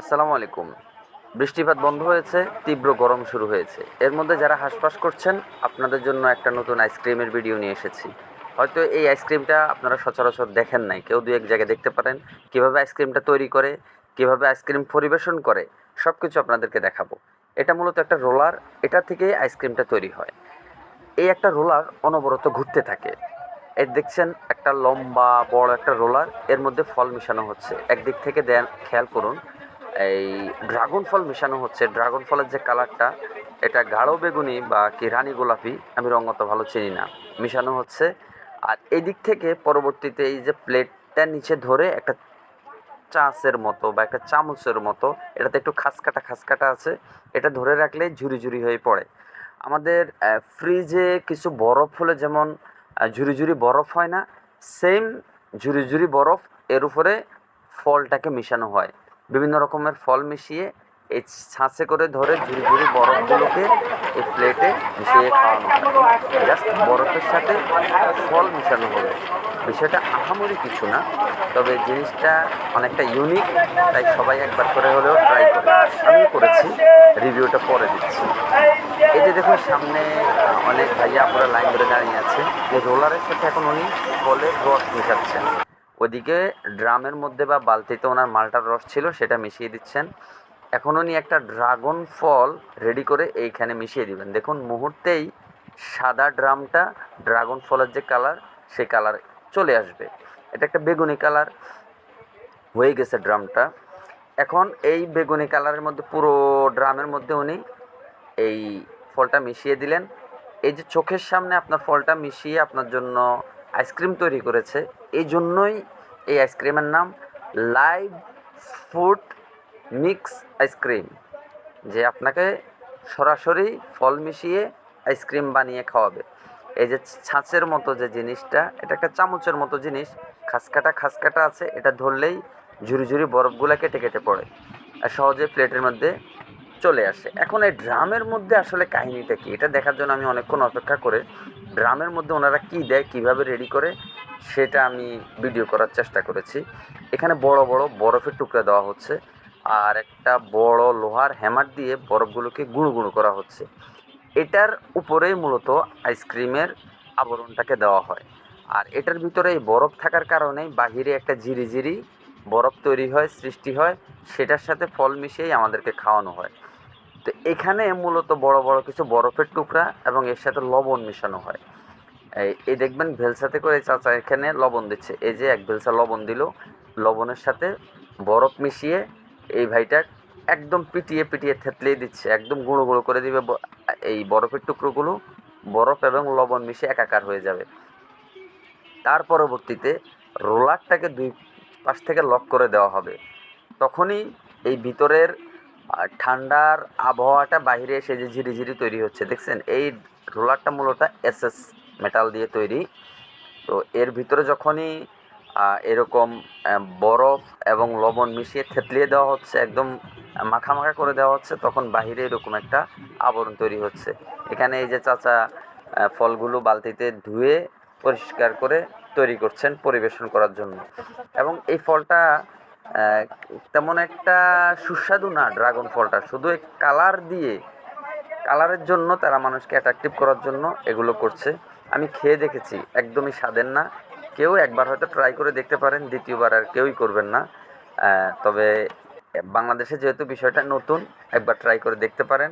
আসসালামু আলাইকুম। বৃষ্টিপাত বন্ধ হয়েছে, তীব্র গরম শুরু হয়েছে। এর মধ্যে যারা হাঁসফাঁস করছেন, আপনাদের জন্য একটা নতুন আইসক্রিমের ভিডিও নিয়ে এসেছি। হয়তো এই আইসক্রিমটা আপনারা সচরাচর দেখেন নাই, কেউ দু এক জায়গায় দেখতে পারেন। কীভাবে আইসক্রিমটা তৈরি করে, কীভাবে আইসক্রিম পরিবেশন করে সব কিছু আপনাদেরকে দেখাবো। এটা মূলত একটা রোলার এটা থেকে আইসক্রিমটা তৈরি হয়। এই একটা রোলার অনবরত ঘুরতে থাকে। এই দেখছেন, একটা লম্বা, বড় একটা রোলার এর মধ্যে ফল মিশানো হচ্ছে। একদিক থেকে দেন, খেয়াল করুন এই ড্রাগন ফল মিশানো হচ্ছে। ড্রাগন ফলের যে কালারটা, এটা গাঢ় বেগুনি বা কি রানী গোলাপি, আমি রঙ অত ভালো চিনি না। মিশানো হচ্ছে। আর এদিক থেকে পরবর্তীতে এই যে প্লেটটা নিচে ধরে একটা চাঁচের মতো বা একটা চামচের মতো, এটাতে একটু খাসকাটা খাসকাটা আছে, এটা ধরে রাখলে ঝুরি ঝুরি হয়ে পড়ে। আমাদের ফ্রিজে কিছু বরফ হলে যেমন ঝুরি ঝুরি বরফ হয় না সেম ঝুরি ঝুরি বরফ এর উপরে ফলটাকে মিশানো হয়। বিভিন্ন রকমের ফল মিশিয়ে এই ছাঁচে করে ধরে ঝুরি ঝুরি বরফগুলোকে এই প্লেটে মিশিয়ে খাওয়ানো জাস্ট বরফের সাথে ফল মিশানো হলো। বিষয়টা আহামরি কিছু না, তবে জিনিসটা অনেকটা ইউনিক তাই সবাই একবার করে হলেও ট্রাই করে আমি করেছি রিভিউটা পরে দিচ্ছি। এই যে দেখুন, সামনে অনেক ভাইয়া আপুরা লাইন ধরে দাঁড়িয়ে আছে। এই রোলারের সাথে এখন উনি ফলের রস মেশাচ্ছেন। ওদিকে ড্রামের মধ্যে বা বালতিতে ওনার মালটার রস ছিল, সেটা মিশিয়ে দিচ্ছেন। এখন উনি একটা ড্রাগন ফল রেডি করে এইখানে মিশিয়ে দিবেন। দেখুন, মুহূর্তেই সাদা ড্রামটা ড্রাগন ফলের যে কালার সেই কালার চলে আসবে। এটা একটা বেগুনি কালার হয়ে গেছে ড্রামটা। এখন এই বেগুনি কালারের মধ্যে, পুরো ড্রামের মধ্যে উনি এই ফলটা মিশিয়ে দিলেন। এই যে চোখের সামনে আপনার ফলটা মিশিয়ে আপনার জন্য আইসক্রিম তৈরি করেছে। এই জন্যই এই আইসক্রিমের নাম লাইভ ফুড মিক্স আইসক্রিম, যে আপনাকে সরাসরি ফল মিশিয়ে আইসক্রিম বানিয়ে খাওয়াবে। এই যে ছাঁচের মতো যে জিনিসটা, এটা একটা চামচের মতো জিনিস, খাসকাটা খাসকাটা আছে, এটা ধরলেই ঝুরি ঝুরি বরফগুলা কেটে কেটে পড়ে। আর সহজে প্লেটের মধ্যে চলে আসে। এখন এই ড্রামের মধ্যে আসলে কাহিনীটা কি? এটা দেখার জন্য আমি অনেকক্ষণ অপেক্ষা করে ড্রামের মধ্যে ওনারা কি দেয়, কীভাবে রেডি করে, সেটা আমি ভিডিও করার চেষ্টা করেছি। এখানে বড় বড় বরফের টুকরা দেওয়া হচ্ছে আর একটা বড় লোহার হ্যামার দিয়ে বরফগুলোকে গুঁড়ো গুঁড়ো করা হচ্ছে। এটার উপরেই মূলত আইসক্রিমের আবরণটাকে দেওয়া হয়। আর এটার ভিতরে এই বরফ থাকার কারণে বাহিরে একটা ঝিরিঝিরি বরফ তৈরি হয়, সৃষ্টি হয়, সেটার সাথে ফল মিশিয়েই আমাদেরকে খাওয়ানো হয়। তো এখানে মূলত বড় বড় কিছু বরফের টুকরা এবং এর সাথে লবণ মেশানো হয়। এই- দেখবেন ভেলসাতে করে চাচা এখানে লবণ দিচ্ছে। এই যে এক ভেলসা লবণ দিল, লবণের সাথে বরফ মিশিয়ে এই ভাইটা একদম পিটিয়ে পিটিয়ে থেতলিয়ে দিচ্ছে, একদম গুঁড়ো গুঁড়ো করে দিবে এই বরফের টুকরোগুলো, বরফ এবং লবণ মিশে একাকার হয়ে যাবে। তার পরবর্তীতে রোলারটাকে দুই পাশ থেকে লক করে দেওয়া হবে। তখনই এই ভিতরের ঠান্ডার আবহাওয়াটা বাইরে এসে যে ঝিরিঝিরি তৈরি হচ্ছে, দেখছেন? এই রোলারটা মূলত এসএস মেটাল দিয়ে তৈরি। তো এর ভিতরে যখনই এরকম বরফ এবং লবণ মিশিয়ে থেতলিয়ে দেওয়া হচ্ছে, একদম মাখা মাখা করে দেওয়া হচ্ছে, তখন বাহিরে এরকম একটা আবরণ তৈরি হচ্ছে। এখানে এই যে চাচা ফলগুলো বালতিতে ধুয়ে পরিষ্কার করে তৈরি করছেন পরিবেশন করার জন্য। এবং এই ফলটা তেমন একটা সুস্বাদু না ড্রাগন ফলটা। শুধু এই কালার দিয়ে, কালারের জন্য তারা মানুষকে অ্যাট্রাকটিভ করার জন্য এগুলো করছে। আমি খেয়ে দেখেছি, একদমই স্বাদের না। কেউ একবার হয়তো ট্রাই করে দেখতে পারেন, দ্বিতীয়বার আর কেউই করবেন না। তবে বাংলাদেশে যেহেতু বিষয়টা নতুন, একবার ট্রাই করে দেখতে পারেন।